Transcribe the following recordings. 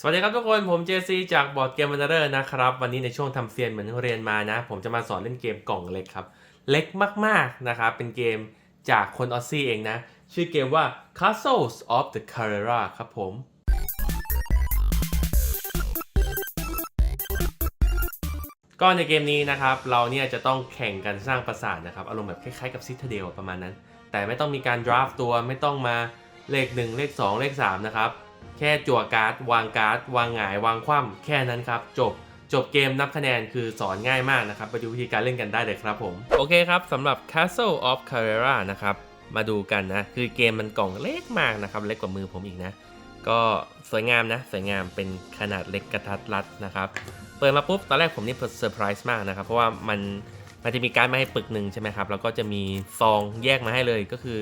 สวัสดีครับทุกคน ผมเจซีจากบอร์ดเกมวันเดอร์นะครับ วันนี้ในช่วงทำเซียนเหมือนเรียนมานะ ผมจะมาสอนเล่นเกมกล่องเล็กครับ เล็กมากๆนะครับ เป็นเกมจากคนออสซี่เองนะ ชื่อเกมว่า Castles of the Carrera ครับผม ก็ในเกมนี้นะครับ เราเนี่ยจะต้องแข่งกันสร้างปราสาทนะครับ อารมณ์แบบคล้ายๆกับซิ t เดลประมาณนั้น แต่ไม่ต้องมีการดราฟตัวไม่ต้องมาเลข 1 เลข 2 เลข3นะครับ แค่จั่วการ์ด วางการ์ด วางหงาย วางคว่ำแค่นั้นครับ จบจบเกมนับคะแนนคือสอนง่ายมากนะครับ ไปดูวิธีการเล่นกันได้เลยครับผม โอเคครับสำหรับ Castle of Carrera นะครับ มาดูกันนะ คือเกมมันกล่องเล็กมากนะครับ เล็กกว่ามือผมอีกนะ ก็สวยงามนะ สวยงามเป็นขนาดเล็กกระทัดรัดนะครับ เปิดมาปุ๊บ ตอนแรกผมนี่เซอร์ไพรส์มากนะครับ เพราะว่ามันมันจะมีการมาให้ปึกหนึ่งใช่ไหมครับ แล้วก็จะมีซองแยกมาให้เลยก็คือ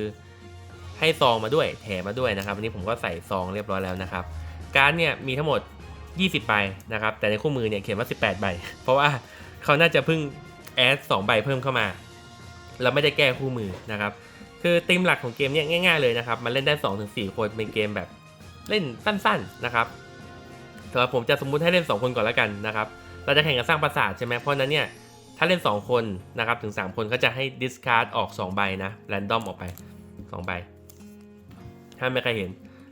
ให้ซองมาด้วยแถมมาด้วยนะครับวันนี้ผมก็ใส่ซองเรียบร้อยแล้วนะครับการดเนี่ยมีทั้งหมด 20ใบนะครับแต่ในคู่มือเนี่ยเขียนว่า 18ใบเพราะว่าเขาน่าจะเพิ่งแอด2ใบเพิ่มเข้ามาแล้วไม่ได้แก้คู่มือนะครับคือธีมหลักของเกมเนี่ยง่าย ๆเลยนะครับมันเล่นได้ 2-4 คนเป็นเกมแบบเล่นสั้นๆนะครับแต่ว่าผมจะสมมุติให้เล่น 2 คนก่อนแล้วกันนะครับเราจะแข่งกันสร้างปราสาทใช่ไหมเพราะฉะนั้นเนี่ยถ้าเล่น 2 คนนะครับถึง 3 คนก็จะให้ดิสคาร์ดออก 2 ใบนะแรนดอมออกไป 2 ใบ ถ้าไม่ใครเห็น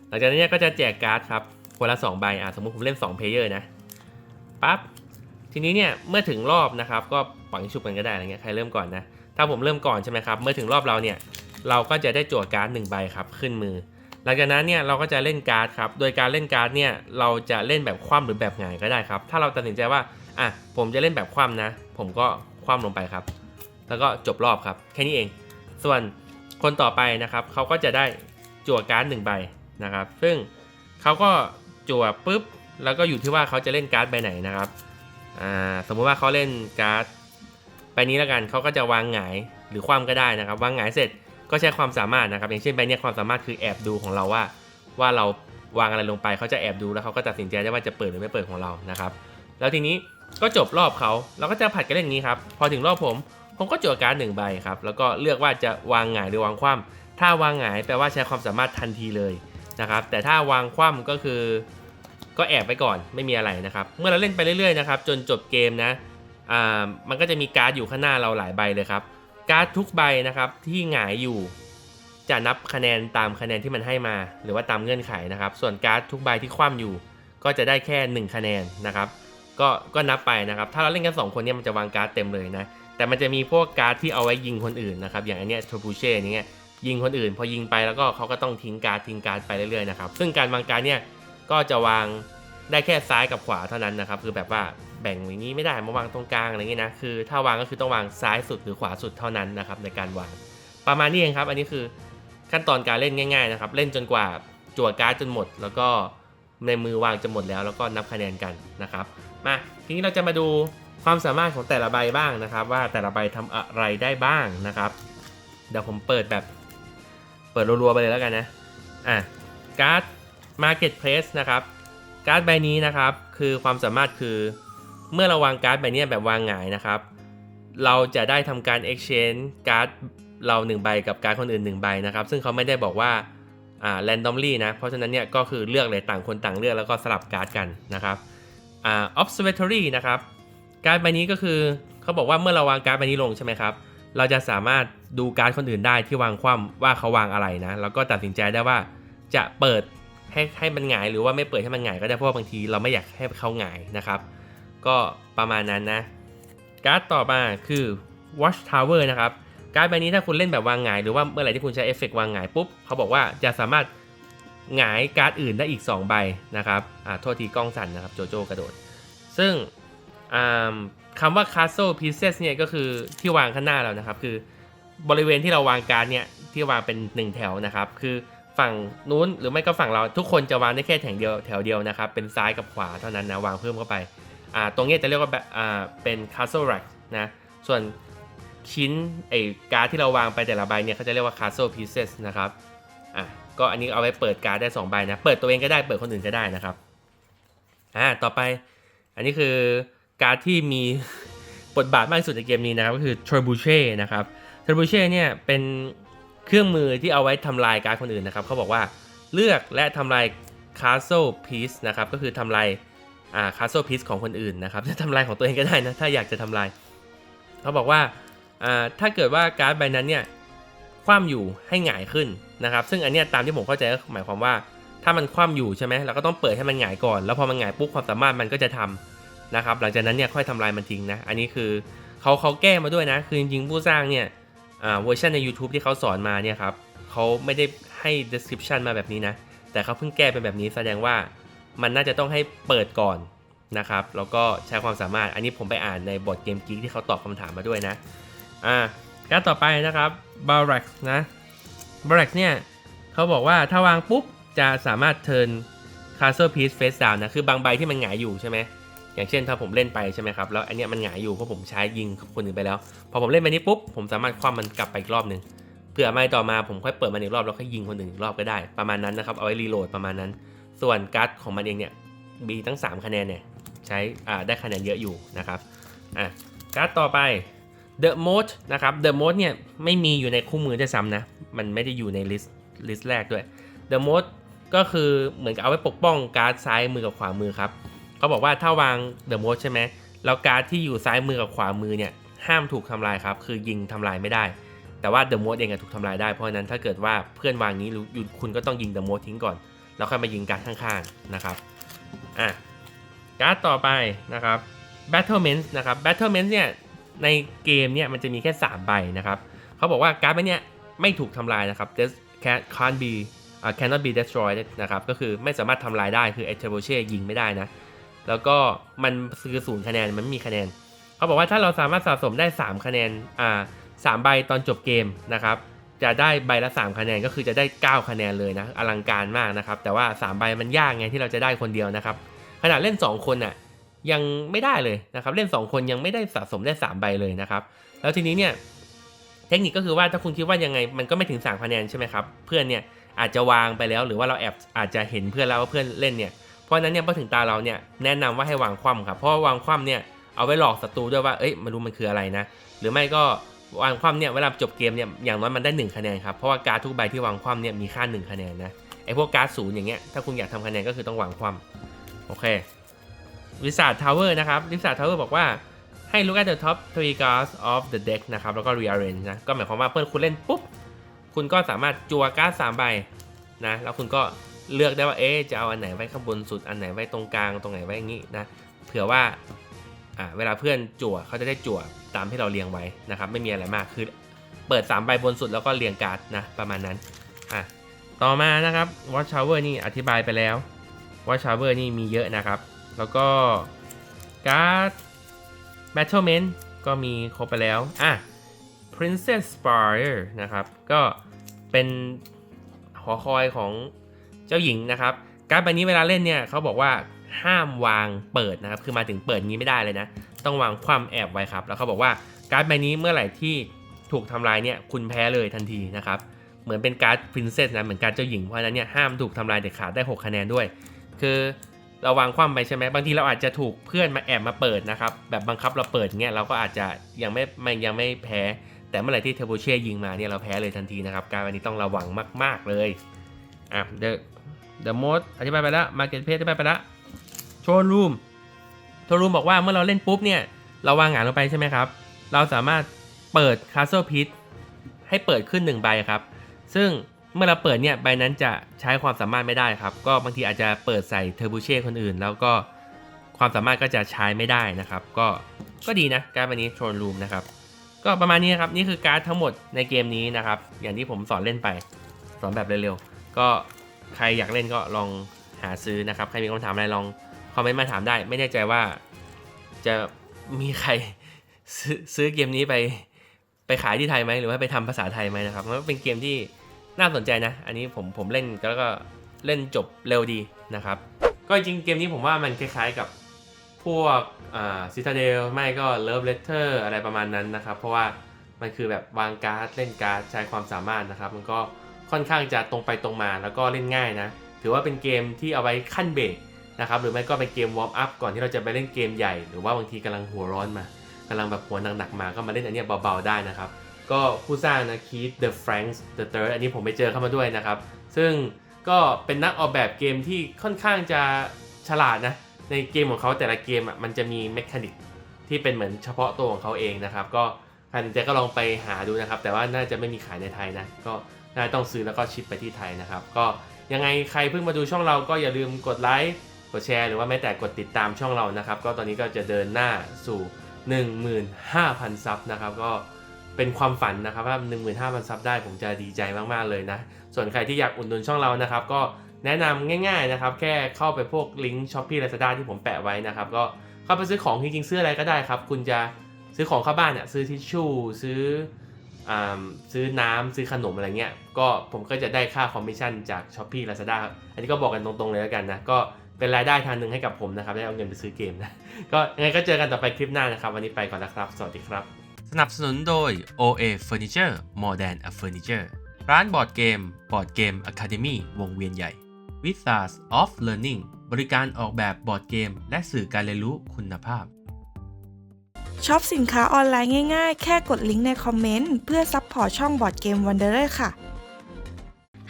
หลังจากนั้นเนี่ยก็จะแจกการ์ดครับคนละ2ใบอะสมมติผมเล่น2เพลเยอร์นะปั๊บทีนี้เนี่ยเมื่อถึงรอบนะครับก็ปังชุบกันก็ได้อะไรเงี้ยใครเริ่มก่อนนะถ้าผมเริ่มก่อนใช่ไหมครับเมื่อถึงรอบเราเนี่ยเราก็จะได้จั่วการ์ดหนึ่งใบครับขึ้นมือ หลังจากนั้นเนี่ยเราก็จะเล่นการ์ดครับโดยการเล่นการ์ดเนี่ยเราจะเล่นแบบคว่ำหรือแบบหงายก็ได้ครับ ถ้าเราตัดสินใจว่าอะผมจะเล่นแบบคว่ำนะ ผมก็คว่ำลงไปครับ แล้วก็จบรอบครับแค่นี้เอง ส่วนคนต่อไปนะครับเขาก็จะได้ จั่วการ์ดหนึ่งใบนะครับ ซึ่งเขาก็จั่วปุ๊บ แล้วก็อยู่ที่ว่าเขาจะเล่นการ์ดใบไหนนะครับอ่าสมมุติว่าเขาเล่นการ์ดใบนี้แล้วกันเขาก็จะวางหงายหรือคว่ำก็ได้นะครับ วางหงายเสร็จก็ใช้ความสามารถนะครับ อย่างเช่นใบนี้ความสามารถคือแอบดูของเราว่า ว่าเราวางอะไรลงไปเขาจะแอบดูแล้วเขาก็ตัดสินใจได้ว่าจะเปิดหรือไม่เปิดของเรานะครับ แล้วทีนี้ก็จบรอบเขาเราก็จะผัดกันเล่นอย่างนี้ครับ พอถึงรอบผม ผมก็จั่วการ์ดหนึ่งใบครับ แล้วก็เลือกว่าจะวางหงายหรือวางคว่ำ ถ้าวางหงายแปลว่าใช้ความสามารถทันทีเลยนะครับ แต่ถ้าวางคว่ำก็คือ ก็แอบไปก่อนไม่มีอะไรนะครับ เมื่อเราเล่นไปเรื่อยๆนะครับจนจบเกมนะอ่ามันก็จะมีการ์ดอยู่ข้างหน้าเราหลายใบเลยครับการ์ดทุกใบนะครับที่หงายอยู่ จะนับคะแนนตามคะแนนที่มันให้มา หรือว่าตามเงื่อนไขนะครับ ส่วนการ์ดทุกใบที่คว่ำอยู่ ก็จะได้แค่ 1 คะแนนนะครับ ก็ก็นับไปนะครับ ถ้าเราเล่นกัน2คนเนี่ยมันจะวางการ์ดเต็มเลยนะแต่มันจะมีพวกการ์ดที่เอาไว้ยิงคนอื่นนะครับอย่างอันเนี้ยทรูบูเช่อย่างเงี้ย ยิงคนอื่น พอยิงไปแล้วก็เขาก็ต้องทิ้งการทิ้งการไปเรื่อยๆนะครับซึ่งการวางการเนี่ยก็จะวางได้แค่ซ้ายกับขวาเท่านั้นนะครับคือแบบว่าแบ่งอย่างนี้ไม่ได้มาวางตรงกลางอะไรเงี้ยนะคือถ้าวางก็คือต้องวางซ้ายสุดหรือขวาสุดเท่านั้นนะครับในการวางประมาณนี้เองครับ อันนี้คือขั้นตอนการเล่นง่าย ๆนะครับ เล่นจนกว่าจั่วการ์ดจนหมด แล้วก็ในมือวางจะหมดแล้ว แล้วก็นับคะแนนกันนะครับมาทีนี้เราจะมาดูความสามารถของแต่ละใบบ้างนะครับ ว่าแต่ละใบทำอะไรได้บ้างนะครับ เดี๋ยวผมเปิดแบบ เปิดรัวๆไปเลยแล้วกันนะ อะ การ์ด Marketplace นะครับ การ์ดใบนี้นะครับ คือความสามารถคือ เมื่อเราวางการ์ดใบนี้แบบวางหงายนะครับ เราจะได้ทำการ exchange การ์ดเรา 1 ใบกับการ์ดคนอื่น 1 ใบนะครับ ซึ่งเขาไม่ได้บอกว่า อ่า randomly นะ เพราะฉะนั้นเนี่ยก็คือเลือกเลยต่างคนต่างเลือกแล้วก็สลับการ์ดกันนะครับ อ่า observatory นะครับ การ์ดใบนี้ก็คือเขาบอกว่าเมื่อเราวางการ์ดใบนี้ลงใช่ไหมครับ เราจะสามารถ ดูการ์ดคนอื่นได้ที่วางคว่ำว่าเขาวางอะไรนะ แล้วก็ตัดสินใจได้ว่าจะเปิดให้ให้มันหงายหรือว่าไม่เปิดให้มันหงายก็ได้เพราะว่าบางทีเราไม่อยากให้เขาหงายนะครับ ก็ประมาณนั้นนะ การ์ดต่อมาคือ Watch Tower นะครับการ์ดใบนี้ถ้าคุณเล่นแบบวางหงายหรือว่าเมื่อไหร่ที่คุณใช้เอฟเฟกต์วางหงายปุ๊บเขาบอกว่าจะสามารถหงายการ์ดอื่นได้อีก 2 ใบนะครับอ่าโทษทีกล้องสั่นนะครับโจโจกระโดด ซึ่งคำว่า Castle Pieces เนี่ยก็คือที่วางข้างหน้าเรานะครับ คือ บริเวณที่เราวางการเนี่ยที่วางเป็น 1 แถวนะครับ คือฝั่งนู้นหรือไม่ก็ฝั่งเราทุกคนจะวางได้แค่แถวเดียวแถวเดียวนะครับ เป็นซ้ายกับขวาเท่านั้นนะวางเพิ่มเข้าไปอ่าตรงนี้จะเรียกว่าแบบอ่าเป็น castle rack นะส่วนชิ้นไอ้การ์ดที่เราวางไปแต่ละใบเนี่ยเขาจะเรียกว่า castle pieces นะครับอะก็อันนี้เอาไว้เปิดการ์ดได้2ใบนะ เปิดตัวเองก็ได้เปิดคนอื่นก็ได้นะครับอ่าต่อไปอันนี้คือการ์ดที่มีบทบาทมากที่สุดในเกมนี้นะครับก็คือ trebuchet นะครับ trebuchet เนี่ยเป็นเครื่องมือที่เอาไว้ทำลายการ์ดคนอื่นนะครับเขาบอกว่าเลือกและทำลาย castle piece นะครับก็คือทำลายอ่า castle piece ของคนอื่นนะครับจะทำลายของตัวเองก็ได้นะถ้าอยากจะทำลายเขาบอกว่าอ่าถ้าเกิดว่าการ์ดใบนั้นเนี่ยคว่ำอยู่ให้หงายขึ้นนะครับซึ่งอันเนี้ยตามที่ผมเข้าใจก็หมายความว่าถ้ามันคว่ำอยู่ใช่ไหมเราก็ต้องเปิดให้มันหงายก่อน แล้วพอมันหงายปุ๊บความสามารถมันก็จะทำนะครับหลังจากนั้นเนี่ยค่อยทำลายมันทิ้งนะอันนี้คือเขาเขาแก้มาด้วยนะ คือจริงๆผู้สร้างเนี่ย เวอร์ชันใน YouTube ที่เขาสอนมาเนี่ยครับเขาไม่ได้ให้ description มาแบบนี้นะ แต่เขาเพิ่งแก้เป็นแบบนี้แสดงว่ามันน่าจะต้องให้เปิดก่อนนะครับ แล้วก็ใช้ความสามารถ อันนี้ผมไปอ่านในบทเกมกิ๊กที่เขาตอบคำถามมาด้วยนะ อ่าการต่อไปนะครับ b a r a x นะ b a r a x เนี่ยเขาบอกว่าถ้าวางปุ๊บจะสามารถ turn castle piece face down นะ คือบางใบที่มันหงายอยู่ใช่ไหม อย่างเช่นถ้าผมเล่นไปใช่ไหมครับแล้วอันเนี้ยมันหงายอยู่เพราะผมใช้ยิงคนอื่นไปแล้ว พอผมเล่นไปนี้ปุ๊บผมสามารถคว่ำมันกลับไปอีกรอบหนึ่งเผื่อไม่ต่อมาผมค่อยเปิดมันอีกรอบแล้วค่อยยิงคนอื่นอีกรอบก็ได้ประมาณนั้นนะครับเอาไว้รีโหลดประมาณนั้น ส่วนการ์ดของมันเองเนี่ยมีตั้ง 3 คะแนนเนี่ยใช้อ่าได้คะแนนเยอะอยู่นะครับอะการ์ดต่อไป The Mode นะครับ The Mode เนี่ยไม่มีอยู่ในคู่มือด้วยซ้ำนะมันไม่ได้อยู่ในลิสต์ลิสต์แรกด้วย The Mode ก็คือเหมือนกับเอาไว้ปกป้องการ์ดซ้ายมือกับขวามือครับ เขาบอกว่าถ้าวาง The Mode ใช่ไหมแล้วการ์ดที่อยู่ซ้ายมือกับขวามือเนี่ยห้ามถูกทำลายครับ คือยิงทำลายไม่ได้ แต่ว่า The Mode เองถูกทำลายได้ เพราะฉะนั้นถ้าเกิดว่าเพื่อนวางนี้รู้อยู่คุณก็ต้องยิง The Mode ทิ้งก่อน แล้วค่อยมายิงการ์ดข้างๆนะครับ อะ การ์ดต่อไปนะครับ Battlements นะครับ Battlements เนี่ยในเกมเนี่ยมันจะมีแค่ 3 ใบนะครับ เขาบอกว่าการ์ดใบเนี้ยไม่ถูกทำลายนะครับ Des- can- can't be อ่า cannot be destroyed นะครับ ก็คือไม่สามารถทำลายได้ คือ e t e r o c h e ยิงไม่ได้นะ แล้วก็มันคือศูนย์คะแนนมันมีคะแนนเขาบอกว่าถ้าเราสามารถสะสมได้ 3 คะแนนอ่าสามใบตอนจบเกมนะครับจะได้ใบละ 3 คะแนนก็คือจะได้ 9 คะแนนเลยนะอลังการมากนะครับ แต่ว่า 3 ใบมันยากไงที่เราจะได้คนเดียวนะครับขนาดเล่น 2 คนน่ะยังไม่ได้เลยนะครับเล่น 2 คนยังไม่ได้สะสมได้ 3 ใบเลยนะครับแล้วทีนี้เนี่ยเทคนิคก็คือว่าถ้าคุณคิดว่ายังไงมันก็ไม่ถึง3คะแนนใช่ไหมครับเพื่อนเนี่ยอาจจะวางไปแล้วหรือว่าเราแอบอาจจะเห็นเพื่อนแล้วว่าเพื่อนเล่นเนี่ย ราะนั้นเนี่ยพอถึงตาเราเนี่ยแนะนำว่าให้วางคว่ำครับเพราะวางคว่ำเนี่ยเอาไว้หลอกศัตรูด้วยว่าเอ้ยไมารู้มันคืออะไรนะ หรือไม่ก็วางคว่ำเนี่ยเวลาจบเกมเนี่ยอย่างน้อยมันได้ 1 คะแนนครับเพราะว่าการ์ดทุกใบที่วางคว่ำเนี่ยมีค่า 1 คะแนนนะไอพวกการ์ดศูนย์อย่างเงี้ยถ้าคุณอยากทำคะแนนก็คือต้องวางคว่ำโอเควิสาทาวเวอร์นะครับวิสาทาวเวอร์บอกว่าให้ look at the top three cards of the deck นะครับแล้วก็ rearrange นะก็หมายความว่าเพื่อนคุณเล่นปุ๊บคุณก็สามารถจัวการ์ดสามใบนะแล้วคุณก็ เลือกได้ว่าเอ๊จะเอาอันไหนไว้ข้างบนสุดอันไหนไว้ตรงกลางตรงไหนไว้อย่างนี้นะเผื่อว่าอ่าเวลาเพื่อนจั่วเขาจะได้จั่วตามที่เราเรียงไว้นะครับ ไม่มีอะไรมากคือเปิด3ใบบนสุดแล้วก็เรียงการ์ดนะประมาณนั้นอะต่อมานะครับ Watch Tower นี่อธิบายไปแล้ว Watch Tower นี่มีเยอะนะครับ แล้วก็การ์ด Battlement ก็มีครบไปแล้วอะ Princess Spire นะครับ ก็เป็นหอคอยของ เจ้าหญิงนะครับการ์ดใบนี้เวลาเล่นเนี่ยเขาบอกว่าห้ามวางเปิดนะครับ คือมาถึงเปิดงี้ไม่ได้เลยนะ ต้องวางความแอบไว้ครับ แล้วเขาบอกว่าการ์ดใบนี้เมื่อไหร่ที่ถูกทำลายเนี่ยคุณแพ้เลยทันทีนะครับ เหมือนเป็นการ์ด Princess นะ เหมือนการ์ดเจ้าหญิง เพราะนั้นเนี่ยห้ามถูกทำลายเด็ดขาดได้ 6 คะแนนด้วย คือเราวางความไปใช่ไหมบางทีเราอาจจะถูกเพื่อนมาแอบมาเปิดนะครับ แบบบังคับเราเปิดเงี้ยเราก็อาจจะยังไม่ไม่ยังไม่แพ้ แต่เมื่อไหร่ที่เทอร์โบเช่ยิงมาเนี่ยเราแพ้เลยทันทีนะครับ การวันนี้ต้องระวังมาก ๆเลย อะ The The Mode อธิบายไปแล้ว Market Place อธิบายไปแล้วโชว์รูมโชว์รูมบอกว่าเมื่อเราเล่นปุ๊บเนี่ย เราวางหงานลงไปใช่ไหมครับ เราสามารถเปิด Castle Pit ให้เปิดขึ้น1ใบครับ ซึ่งเมื่อเราเปิดเนี่ยใบนั้นจะใช้ความสามารถไม่ได้ครับ ก็บางทีอาจจะเปิดใส่เทอร์บูเช่คนอื่น แล้วก็ความสามารถก็จะใช้ไม่ได้นะครับ ก็ก็ดีนะการดใบนี้โชว์รูมนะครับ ก็ประมาณนี้ครับ นี่คือการ์ดทั้งหมดในเกมนี้นะครับ อย่างที่ผมสอนเล่นไป สอนแบบเร็วๆ ก็ใครอยากเล่นก็ลองหาซื้อนะครับ ใครมีคำถามอะไรลองคอมเมนต์มาถามได้ ไม่แน่ใจว่าจะมีใครซื้อซื้อเกมนี้ไปไปขายที่ไทยไหมหรือว่าไปทำภาษาไทยไหมนะครับมันเป็นเกมที่น่าสนใจนะ อันนี้ผมผมเล่นแล้วก็เล่นจบเร็วดีนะครับ ก็จริงเกมนี้ผมว่ามันคล้ายๆกับพวกซิตาเดลไม่ก็เลิฟเลเตอร์อะไรประมาณนั้นนะครับ เพราะว่ามันคือแบบวางการ์ดเล่นการ์ดใช้ความสามารถนะครับ มันก็ ค่อนข้างจะตรงไปตรงมาแล้วก็เล่นง่ายนะ ถือว่าเป็นเกมที่เอาไว้ขั้นเบรกนะครับหรือไม่ก็เป็นเกมวอร์มอัพก่อนที่เราจะไปเล่นเกมใหญ่ หรือว่าบางทีกำลังหัวร้อนมากำลังแบบหัวหนักๆมาก็มาเล่นอันนี้เบาๆได้นะครับ ก็ผู้สร้างนะคี The Franks The Third อันนี้ผมไปเจอเข้ามาด้วยนะครับ ซึ่งก็เป็นนักออกแบบเกมที่ค่อนข้างจะฉลาดนะในเกมของเขาแต่ละเกมอะมันจะมีเมคานิกที่เป็นเหมือนเฉพาะตัวของเขาเองนะครับ ก็ใครสนใจก็ลองไปหาดูนะครับ แต่ว่าน่าจะไม่มีขายในไทยนะก็ น่าต้องซื้อแล้วก็ชิปไปที่ไทยนะครับ ก็ยังไงใครเพิ่งมาดูช่องเราก็อย่าลืมกดไลค์กดแชร์หรือว่าแม้แต่กดติดตามช่องเรานะครับ ก็ตอนนี้ก็จะเดินหน้าสู่ 15,000 ซับนะครับ ก็เป็นความฝันนะครับว่า15,000 ซับได้ผมจะดีใจมากๆเลยนะ ส่วนใครที่อยากอุดหนุนช่องเรานะครับ ก็แนะนำง่าย ๆนะครับ แค่เข้าไปพวกลิงก์ช้อปปี้ลาซาด้าที่ผมแปะไว้นะครับ ก็เข้าไปซื้อของจริงๆซื้ออะไรก็ได้ครับ คุณจะซื้อของเข้าบ้านเนี่ยซื้อทิชชู่ซื้อ ซื้อน้ำซื้อขนมอะไรเงี้ย ก็ผมก็จะได้ค่าคอมมิชชั่นจากช้อปปี้ลาซาด้าอันนี้ก็บอกกันตรงๆเลยแล้วกันนะ ก็เป็นรายได้ทางหนึ่งให้กับผมนะครับ ได้เอาเงินไปซื้อเกมนะ ก็ยังไงก็เจอกันต่อไปคลิปหน้านะครับ วันนี้ไปก่อนแล้วครับ สวัสดีครับ สนับสนุนโดย OA Furniture More Than a Furniture ร้านบอร์ดเกมบอร์ดเกม Academy วงเวียนใหญ่ w i t h a s of Learning บริการออกแบบบอร์ดเกม และสื่อการเรียนรู้คุณภาพ ช็อปสินค้าออนไลน์ง่ายๆ แค่กดลิงก์ในคอมเมนต์ เพื่อซัพพอร์ตช่องบอร์ดเกมวันเดอร์ค่ะ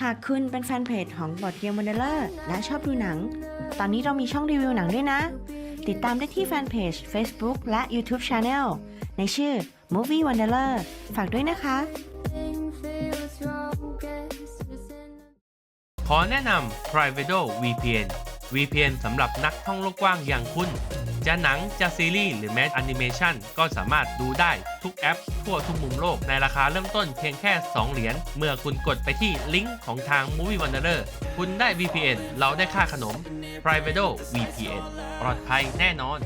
หากคุณเป็นแฟนเพจของบอดเกมวันเดอร์และชอบดูหนัง ตอนนี้เรามีช่องรีวิวหนังด้วยนะ ติดตามได้ที่แฟนเพจ Facebook และ YouTube Channel ในชื่อ Movie Wanderer ฝากด้วยนะคะ ขอแนะนำ Privato VPN VPN สำหรับนักท่องโลกกว้างอย่างคุณ จะหนัง จะซีรีส์หรือแม้แอนิเมชันก็สามารถดูได้ทุกแอป ทั่วทุกมุมโลกในราคาเริ่มต้นเพียงแค่ 2 เหรียญ เมื่อคุณกดไปที่ลิงก์ของทาง Movie Wanderer คุณได้ VPN เราได้ค่าขนม Privato VPN ปลอดภัยแน่นอน